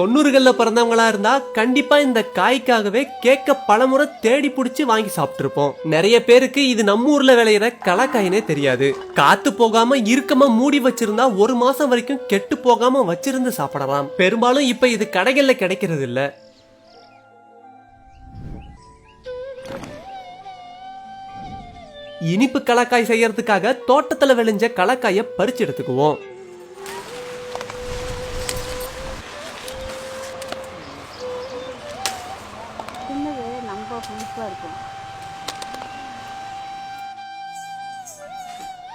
தொண்ணூறுகளில் பிறந்தவங்களா இருந்தா கண்டிப்பா இந்த காய்க்காகவே கேக்க பலமுறை தேடி பிடிச்சி வாங்கி சாப்பிட்டுருப்போம். நிறைய பேருக்கு இது நம்ம ஊர்ல விளையிற கலக்காயினே தெரியாது. காத்து போகாம இறுக்கமா மூடி வச்சிருந்தா ஒரு மாசம் வரைக்கும் கெட்டு போகாம வச்சிருந்து சாப்பிடலாம். பெரும்பாலும் இப்ப இது கடைகள்ல கிடைக்கிறது இல்ல. இனிப்பு கலக்காய் செய்யறதுக்காக தோட்டத்துல விளைஞ்ச கலக்காய பறிச்சு எடுத்துக்குவோம். ரொம்ப புதுசாக இருக்கும்.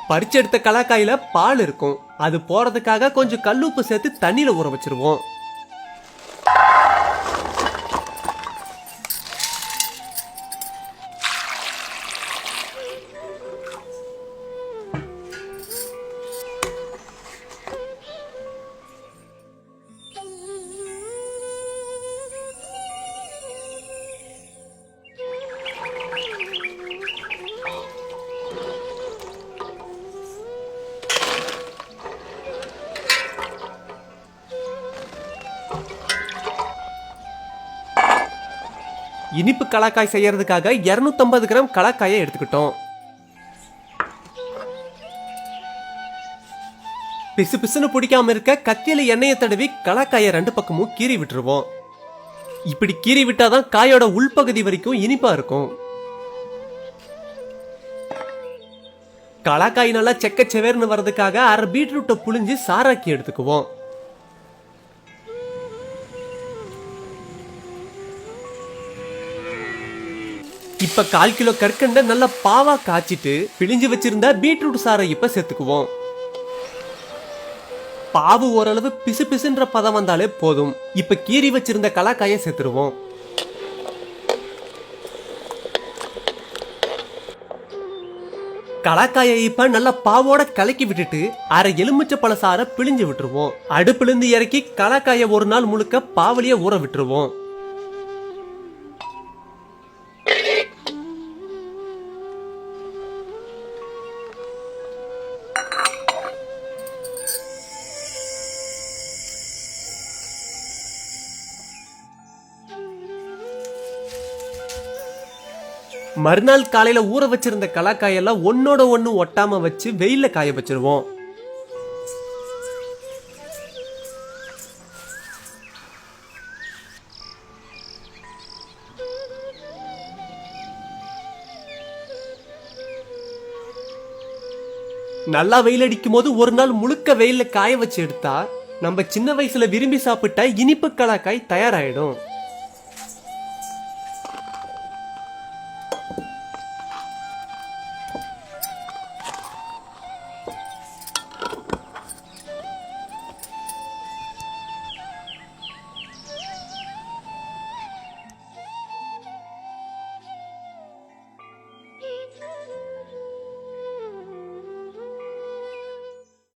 பறிச்செடுத்த கலாக்காயில பால் இருக்கும். அது போறதுக்காக கொஞ்சம் கல்லுப்பு சேர்த்து தண்ணியில ஊற வச்சிருவோம். இனிப்பு கலாக்காய் செய்யறதுக்காக 250 கிராம் கலாக்காயை எடுத்துக்கிட்டோம். பிசு பிசுன்னு பிடிக்காம இருக்க கத்தியில எண்ணெயை தடவி கலாக்காயை ரெண்டு பக்கமும் கீறி விட்டுருவோம். இப்படி கீறி விட்டாதான் காயோட உள்பகுதி வரைக்கும் இனிப்பா இருக்கும். கலாக்காய் நல்லா செக்க செவேர்னு வர்றதுக்காக அரை பீட்ரூட்டை புழிஞ்சு சாராக்கி எடுத்துக்குவோம். இப்ப கால் கிலோ கற்கண்டை நல்லா பாவா காய்ச்சிட்டு பிழிஞ்சு வச்சிருந்த பீட்ரூட் சாறை இப்ப சேர்த்துக்குவோம். பாவு ஓரளவு பிசு பிசுன்ற பதம் வந்தாலே போதும். இப்ப கீறி வச்சிருந்த கலாக்காயை சேர்த்துருவோம். கலாக்காயை இப்ப நல்லா பாவோட கலக்கி விட்டுட்டு அரை எலுமிச்சை பழ சாறை பிழிஞ்சு விட்டுருவோம். அடுப்புல இருந்து இறக்கி கலாக்காயை ஒரு நாள் முழுக்க பாவலிய ஊற விட்டுருவோம். மறுநாள் காலையில ஊற வச்சிருந்த கலாக்காயெல்லாம் ஒன்னோட ஒண்ணு ஒட்டாம வச்சு வெயில காய வச்சிருவோம். நல்லா வெயில் அடிக்கும் போது ஒரு நாள் முழுக்க வெயில காய வச்சு எடுத்தா நம்ம சின்ன வயசுல விரும்பி சாப்பிட்ட இனிப்பு கலாக்காய் தயாராயிடும்.